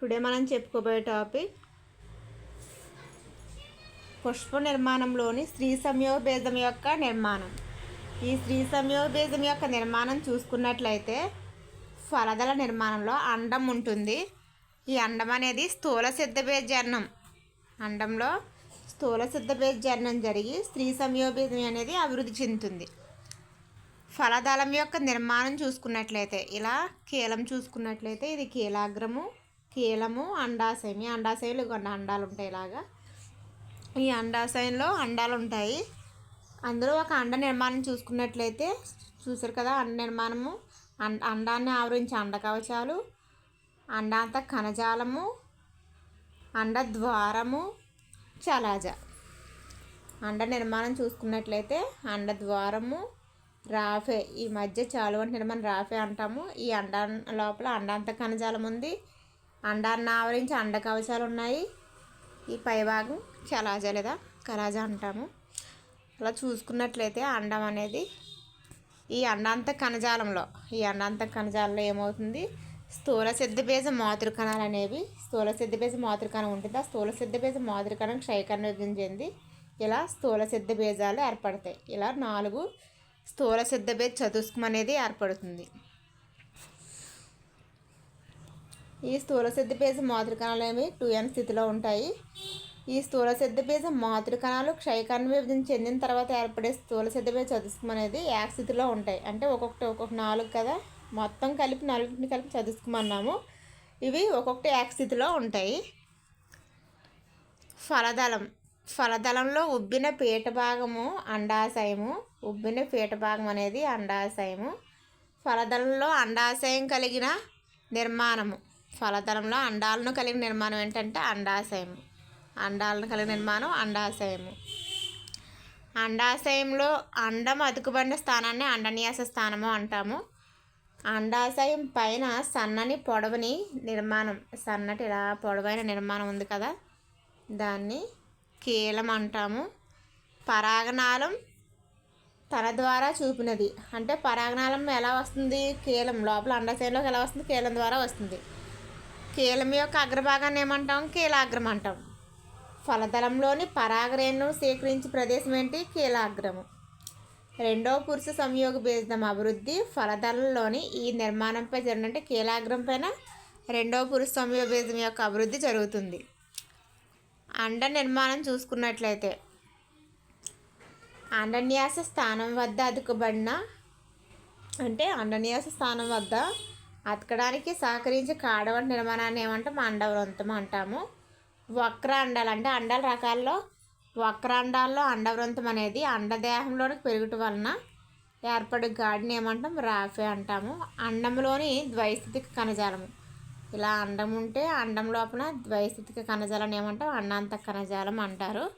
Today మనం చెప్పుకోబోయే topic Pushpa నిర్మాణంలోని స్త్రీ సంయోగభేదం యొక్క నిర్మాణం. ఈ స్త్రీ సంయోగభేదం యొక్క నిర్మాణం చూసుకున్నట్లయితే ఫలదల నిర్మాణంలో అండం ఉంటుంది. ఈ అండం అనేది స్థూల సిద్ధభేజనం అండంలో స్థూల సిద్ధభేజనం జరిగి స్త్రీ సంయోగభేదం అనేది అభివృద్ధి చెందుతుంది. ఫలదళం యొక్క నిర్మాణం చూసుకున్నట్లయితే ఇలా కీలం చూసుకున్నట్లయితే ఇది కీలాగ్రము కీలము అండాశయం. ఈ అండాశయంలో కొన్ని అండాలు ఉంటాయి ఇలాగా. ఈ అండాశయంలో అండాలు ఉంటాయి. అందులో ఒక అండ నిర్మాణం చూసుకున్నట్లయితే చూసారు కదా అండ నిర్మాణము. అండ అండాన్ని ఆవరించి అండ కవచాలు అండాంత కణజాలము అండ ద్వారము చలాజ. అండ నిర్మాణం చూసుకున్నట్లయితే అండ ద్వారము రాఫే. ఈ మధ్య చాలు అంటే నిర్మాణం రాఫే అంటాము. ఈ అండ లోపల అండాంత కణజాలం ఉంది. అండాన్ని ఆవరించి అండ కవచాలు ఉన్నాయి ఈ పైభాగం చలాజ లేదా కరాజ అంటాము. అలా చూసుకున్నట్లయితే అండం అనేది ఈ అండాంత కణజాలంలో ఈ అండాంత కణజాలంలో ఏమవుతుంది? స్థూల సిద్ధబేజ మాతృకణాలు అనేవి స్థూల సిద్ధబేజ మాతృకణం ఉంటుంది. ఆ స్థూల సిద్ధబేజ మాతృకణం క్షయకరణ విభజన చెంది ఇలా స్థూల సిద్ధ బీజాలు ఏర్పడతాయి. ఇలా నాలుగు స్థూల సిద్ధబేజ చతుష్కం అనేది ఏర్పడుతుంది. ఈ స్థూల సిద్ధబేజ మాతృకణాలు అనేవి టూ ఎన్ స్థితిలో ఉంటాయి. ఈ స్థూల సిద్ధబేజ మాతృకణాలు క్షయకరణ విభజన చెందిన తర్వాత ఏర్పడే స్థూల సిద్ధబేజ చతుష్కం అనేది యాక్ స్థితిలో ఉంటాయి? అంటే ఒక్కొక్కటి ఒక్కొక్క నాలుగు కదా? మొత్తం కలిపి నాలుగుని కలిపి చతుష్కమన్నాము ఇవి ఒక్కొక్కటి యాక్ స్థితిలో ఉంటాయి? ఫలదళం. ఫలదళంలో ఉబ్బిన పీట భాగము అండాశయము. ఉబ్బిన పీట భాగం అనేది అండాశయము. ఫలదళంలో అండాశయం కలిగిన నిర్మాణము. ఫలతలంలో అండాలను కలిగిన నిర్మాణం ఏంటంటే అండాశయం అండాలను కలిగిన నిర్మాణం అండాశయము. అండాశయంలో అండం అతుకుబడిన స్థానాన్ని అండన్యాస స్థానము అంటాము. అండాశయం పైన సన్నని పొడవుని నిర్మాణం. సన్నటి ఇలా పొడవైన నిర్మాణం ఉంది కదా? దాన్ని కీలం అంటాము. పరాగనాళం తన ద్వారా చూపినది. అంటే పరాగనాళం ఎలా వస్తుంది? కీలం. లోపల అండాశయంలోకి ఎలా వస్తుంది? కీలం ద్వారా వస్తుంది. కీలం యొక్క అగ్రభాగాన్ని ఏమంటాం? కీలాగ్రం అంటాం ఫలదళంలోని పరాగరేణు స్వీకరించే ప్రదేశం ఏంటి? కీలాగ్రము రెండవ పురుష సంయోగ బీజం అభివృద్ధి. ఫలదళంలోని ఈ నిర్మాణంపై జరిగినట్టు కీలాగ్రం పైన రెండవ పురుష సంయోగ బీజం యొక్క అభివృద్ధి జరుగుతుంది. అండ నిర్మాణం చూసుకున్నట్లయితే అండన్యాస స్థానం వద్ద అతుకబడిన అంటే అండన్యాస స్థానం వద్ద అతకడానికి సహకరించి కాడవంటి నిర్మాణాన్ని ఏమంటాం? అండవృంతం అంటాము. వక్ర అండాలు అంటే అండాల రకాల్లో వక్ర అండాల్లో అండవృంతం అనేది అండదేహంలోనికి పెరుగుట వలన ఏర్పడే గాడిని ఏమంటాం? రాఫే అంటాము. అండంలోని ద్వైస్థితిక కణజాలము. ఇలా అండం ఉంటే అండం లోపల ద్వైస్థితిక కణజాలం ఏమంటాం? అన్నాంత కణజాలం అంటారు.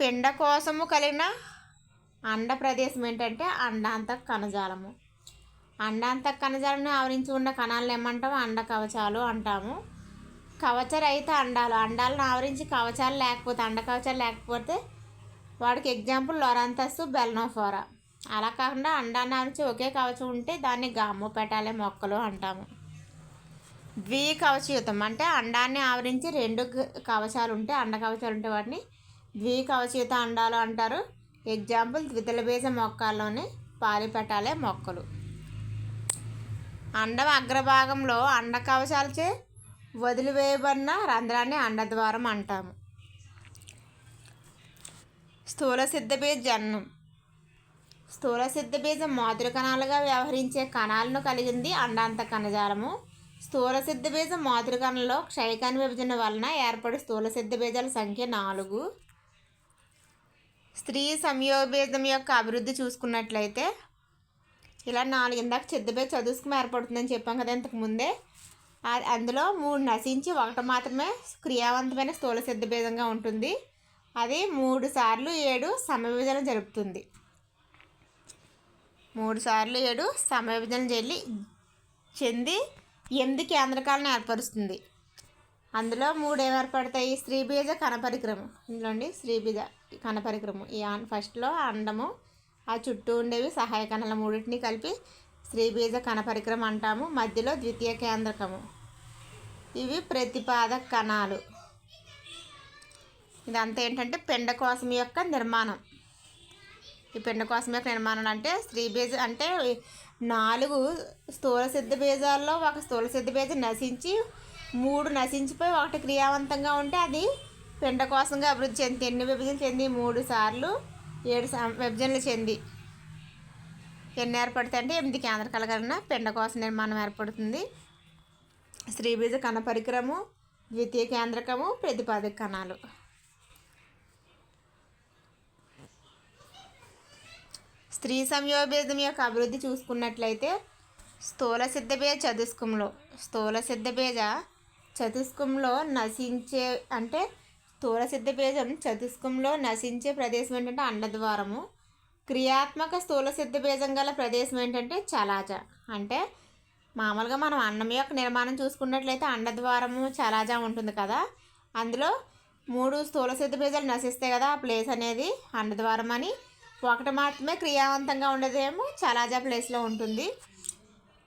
పిండ కోసము కలిగిన అండ ప్రదేశం ఏంటంటే అండాంత కణజాలము. అండాంత కణజాలను ఆవరించి ఉన్న కణాలను ఏమంటాము? అండ కవచాలు అంటాము. కవచరహిత అండాలు. అండాలను ఆవరించి కవచాలు లేకపోతే అండ కవచాలు లేకపోతే వాడికి ఎగ్జాంపుల్ లొరాంతస్ బెల్నోఫోరా. అలా కాకుండా అండాన్ని ఆవరించి ఒకే కవచం ఉంటే దాన్ని గాము పెట్టాలే మొక్కలు అంటాము. ద్వి కవచయుతం. అంటే అండాన్ని ఆవరించి రెండు కవచాలు ఉంటే అండ కవచాలు ఉంటే వాటిని ద్వి కవచయుత అండాలు అంటారు. ఎగ్జాంపుల్ ద్వితల బీజ పాలి పాలిపెట్టాలే మొక్కలు. అండం అగ్రభాగంలో అండ కవచాలచే వదిలివేయబడిన రంధ్రాన్ని అండద్వారం అంటాము. స్థూల సిద్ధబీజ జననం స్థూల సిద్ధబీజం మాతృ కణాలుగా వ్యవహరించే కణాలను కలిగింది అండాంత కణజాలము. స్థూల సిద్ధబీజం మాతృకణంలో క్షయకణ విభజన వలన ఏర్పడే స్థూల సిద్ధబీజాల సంఖ్య నాలుగు. స్త్రీ సంయోగబీజం యొక్క అభివృద్ధి చూసుకున్నట్లయితే ఇలా నాలుగు ఇందాక చెద్దుపై చదువుకుని ఏర్పడుతుందని చెప్పాం కదా ఇంతకుముందే అందులో మూడు నశించి ఒకటి మాత్రమే క్రియావంతమైన స్థూల సిద్ధభేదంగా ఉంటుంది. అది మూడు సార్లు ఏడు సమవిభజన జరుపుతుంది. మూడు సార్లు ఏడు సమవిభజన చెల్లి చెంది ఎనిమిది కేంద్రకాలను ఏర్పరుస్తుంది. అందులో మూడు ఏం ఏర్పడతాయి? స్త్రీబీజ కణపరిక్రమం. ఇందులో స్త్రీబీజ కణపరిక్రమం. ఈ ఫస్ట్లో అండము ఆ చుట్టూ ఉండేవి సహాయ కణాల మూడింటిని కలిపి స్త్రీబీజ పరికరం అంటాము. మధ్యలో ద్వితీయ కేంద్రకము. ఇవి ప్రతిపాదక కణాలు. ఇదంతా ఏంటంటే పిండకోశం యొక్క నిర్మాణం. ఈ పిండకోసం యొక్క నిర్మాణం అంటే స్త్రీబీజ అంటే నాలుగు స్థూల సిద్ధ బీజాల్లో ఒక స్థూల సిద్ధ బీజం నశించి మూడు నశించిపోయి ఒకటి క్రియావంతంగా ఉంటే అది పిండకోసంగా అభివృద్ధి చెంది ఎన్ని విభజన చెంది? మూడు సార్లు ఏడు సం- విభజనలు చెంది. ఎన్ని ఏర్పడతాయి అంటే ఎనిమిది కేంద్ర కన్నా పిండ కోసం నిర్మాణం ఏర్పడుతుంది. స్త్రీబీజ కణ పరికరము ద్వితీయ కేంద్రకము ప్రతిపాదక కణాలు. స్త్రీ సంయోగభేదం యొక్క అభివృద్ధి చూసుకున్నట్లయితే స్థూల సిద్ధబేజ చతుష్కంలో స్థూల సిద్ధబేజ చతుష్కంలో నశించే అంటే స్థూలసిద్ధ బీజం చతుష్కంలో నశించే ప్రదేశం ఏంటంటే అండద్వారము. క్రియాత్మక స్థూల సిద్ధబేజం గల ప్రదేశం ఏంటంటే చలాజ. అంటే మామూలుగా మనం అన్నం యొక్క నిర్మాణం చూసుకున్నట్లయితే అండద్వారము చలాజ ఉంటుంది కదా. అందులో మూడు స్థూల సిద్ధ బీజాలు నశిస్తాయి కదా ఆ ప్లేస్ అనేది అండద్వారం అని. ఒకటి మాత్రమే క్రియావంతంగా ఉండేదేమో చలాజా ప్లేస్లో ఉంటుంది.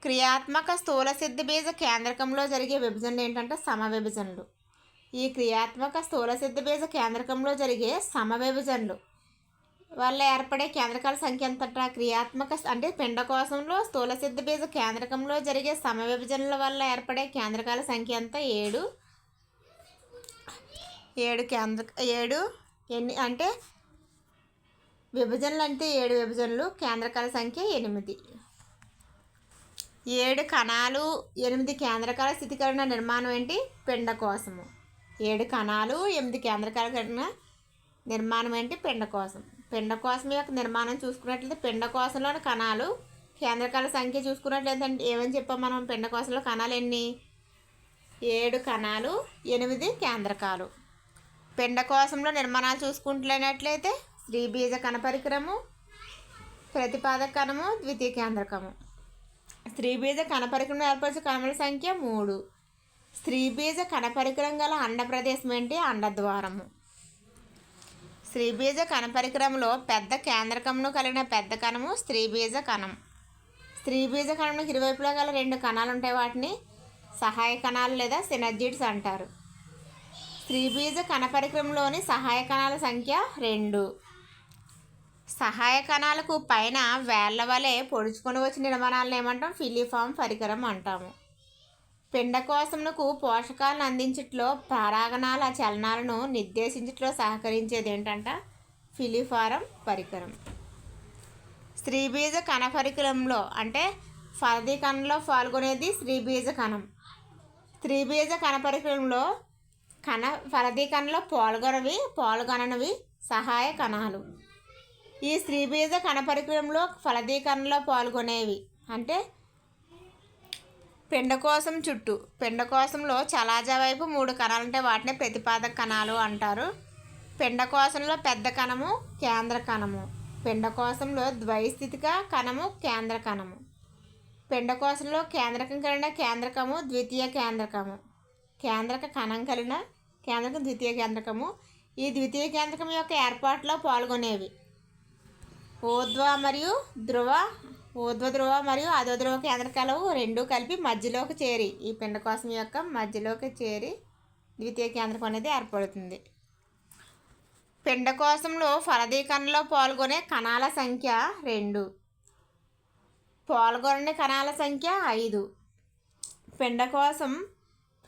క్రియాత్మక స్థూల సిద్ధ బీజ కేంద్రకంలో జరిగే విభజనలు ఏంటంటే సమ విభజనలు ఈ క్రియాత్మక స్థూల సిద్ధ బీజ కేంద్రకంలో జరిగే సమ విభజనలు వల్ల ఏర్పడే కేంద్రకాల సంఖ్య ఎంతట? క్రియాత్మక అంటే పిండకోశంలో స్థూల సిద్ధబీజ కేంద్రకంలో జరిగే సమ విభజనల వల్ల ఏర్పడే కేంద్రకాల సంఖ్య ఎంత? ఏడు. ఏడు కేంద్ర ఏడు ఎన్ని అంటే విభజనలు అంటే ఏడు విభజనలు కేంద్రకాల సంఖ్య ఎనిమిది. ఏడు కణాలు ఎనిమిది కేంద్రకాల స్థితికరణ నిర్మాణం ఏంటి? పిండకోశము. ఏడు కణాలు ఎనిమిది కేంద్రకాల కరణ నిర్మాణం ఏంటి? పిండకోశం పిండకోశం యొక్క నిర్మాణం చూసుకున్నట్లయితే పిండకోశంలోని కణాలు కేంద్రకాల సంఖ్య చూసుకున్నట్లయితే అంటే ఏమని చెప్పాం మనం? పిండకోశంలో కణాలు ఎన్ని? ఏడు కణాలు ఎనిమిది కేంద్రకాలు. పిండకోశంలో నిర్మాణాలు చూసుకుంటున్నట్లయితే శ్రీబీజ కణ పరికరము ప్రతిపాదక కణము ద్వితీయ కేంద్రకము. స్త్రీబీజ కణ పరికరం ఏర్పరిచే కణముల సంఖ్య మూడు. శ్రీబీజ కణపరికరం కణ పరికరం గల అండప్రదేశం ఏంటి? అండద్వారము. స్త్రీబీజ కణపరికరంలో కణ పెద్ద కేంద్రకమును కలిగిన పెద్ద కణము స్త్రీబీజ కణం. స్త్రీబీజ కణంలో కణంకి ఇరువైపులా గల రెండు కణాలు ఉంటాయి వాటిని. సహాయ కణాలు లేదా సినర్జిడ్స్ అంటారు. స్త్రీబీజ కణపరికరంలోని కణ సహాయ కణాల సంఖ్య రెండు. సహాయ కణాలకు పైన వేళ్ళ వలె పొడుచుకొని వచ్చిన నిర్మాణాలను ఏమంటాం? ఫిలిఫామ్ పరికరం అంటాము. పిండకోశమునకు పోషకాలను అందించట్లో పరాగణాల చలనాలను నిర్దేశించట్లో సహకరించేది ఏంటంట ఫిలిఫారం పరికరం. స్త్రీబీజ కణ పరికరంలో అంటే ఫలదీకరణలో పాల్గొనేది స్త్రీబీజ కణం. స్త్రీబీజ కణ పరికరంలో కణ ఫలదీకరణలో పాల్గొనవి పాల్గొననివి సహాయ కణాలు. ఈ స్త్రీబీజ కణ పరికరంలో ఫలదీకరణలో పాల్గొనేవి అంటే పిండకోశం చుట్టూ. పిండకోశంలో చలాజా వైపు మూడు కణాలు ఉంటాయి వాటిని ప్రతిపాదక కణాలు అంటారు. పిండకోశంలో పెద్ద కణము కేంద్ర కణము. పిండకోశంలో ద్వైస్థితిక కణము కేంద్ర కణము. పిండకోశంలో కేంద్రకం కలిగిన కేంద్రకము ద్వితీయ కేంద్రకము. కేంద్రక కణం కలిగిన కేంద్రకం ద్వితీయ కేంద్రకము. ఈ ద్వితీయ కేంద్రకం యొక్క ఏర్పాటులో పాల్గొనేవి. ఊర్ధ్వ మరియు ధ్రువ ఊర్ధ్వధ్రువ మరియు అధోధ్రువ కేంద్రకాలు రెండు కలిపి మధ్యలోకి చేరి ఈ పిండకోశం యొక్క మధ్యలోకి చేరి ద్వితీయ కేంద్రకం అనేది ఏర్పడుతుంది. పిండ కోసంలో ఫలదీకరణలో పాల్గొనే కణాల సంఖ్య రెండు. పాల్గొనే కణాల సంఖ్య ఐదు. పిండ కోసం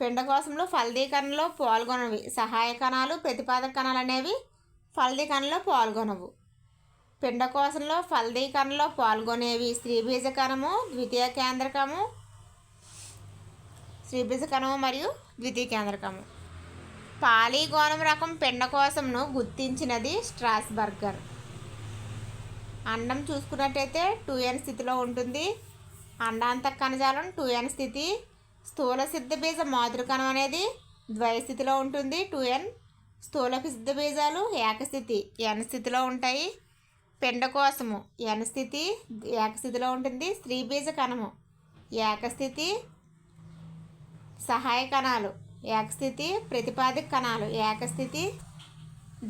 పిండకోశం పిండకోశంలో ఫలదీకరణలో పాల్గొనవి. సహాయ కణాలు ప్రతిపాదక కణాలు అనేవి ఫలదీకరణలో పాల్గొనవు. పిండకోశంలో ఫలదీకరణలో పాల్గొనేవి. స్త్రీ బీజకణము ద్వితీయ కేంద్రకము స్త్రీబీజ కణము మరియు ద్వితీయ కేంద్రకము. పాలీగోనం రకం పిండకోశంను గుర్తించినది స్ట్రాస్బర్గర్. అండం చూసుకున్నట్టయితే టూ ఎన్ స్థితిలో ఉంటుంది. అండాంత కణజాలం టూ ఎన్ స్థితి. స్థూల సిద్ధ బీజ మాతృకణం అనేది ద్వయస్థితిలో ఉంటుంది. టూ ఎన్ స్థూల సిద్ధ బీజాలు ఏకస్థితి ఎన్ స్థితిలో ఉంటాయి. పిండకోశము ఎన్ స్థితి ఏకస్థితిలో ఉంటుంది స్త్రీ బీజ కణము. ఏకస్థితి సహాయ కణాలు. ఏకస్థితి ప్రతిపాదిక కణాలు. ఏకస్థితి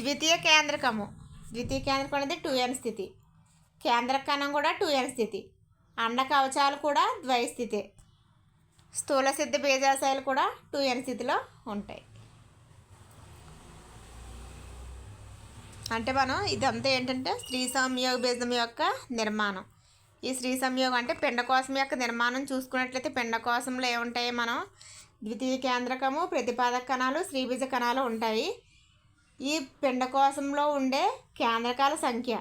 ద్వితీయ కేంద్రకము. ద్వితీయ కేంద్రకం అనేది టూ ఎన్ స్థితి. కేంద్ర కణం కూడా టూ ఎన్ స్థితి. అండ కవచాలు కూడా ద్వైస్థితే స్థూల సిద్ధ బీజాశయాలు కూడా టూ ఎన్ స్థితిలో ఉంటాయి. అంటే మనం ఇదంతా ఏంటంటే స్త్రీ సంయోగ బీజం యొక్క నిర్మాణం. ఈ స్త్రీ సంయోగం అంటే పిండకోశం యొక్క నిర్మాణం చూసుకున్నట్లయితే పిండకోశంలో ఏముంటాయి మనం? ద్వితీయ కేంద్రకము ప్రతిపాదక కణాలు శ్రీబీజ కణాలు ఉంటాయి. ఈ పిండకోశంలో ఉండే కేంద్రకాల సంఖ్య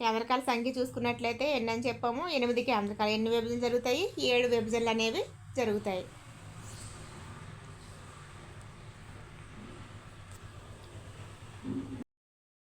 కేంద్రకాల సంఖ్య చూసుకున్నట్లయితే ఎన్ని అని చెప్పాము? ఎనిమిది కేంద్రకాలు. ఎన్ని విభజనలు జరుగుతాయి? ఏడు విభజనలు అనేవి జరుగుతాయి.